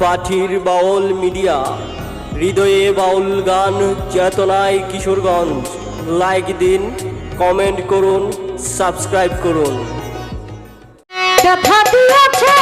পাঠির বাউল media, হৃদয়ে বাউল গান, চেতনায় কিশোরগঞ্জ। লাইক দিন কমেন্ট করুন সাবস্ক্রাইব করুন। কথা দিয়েছে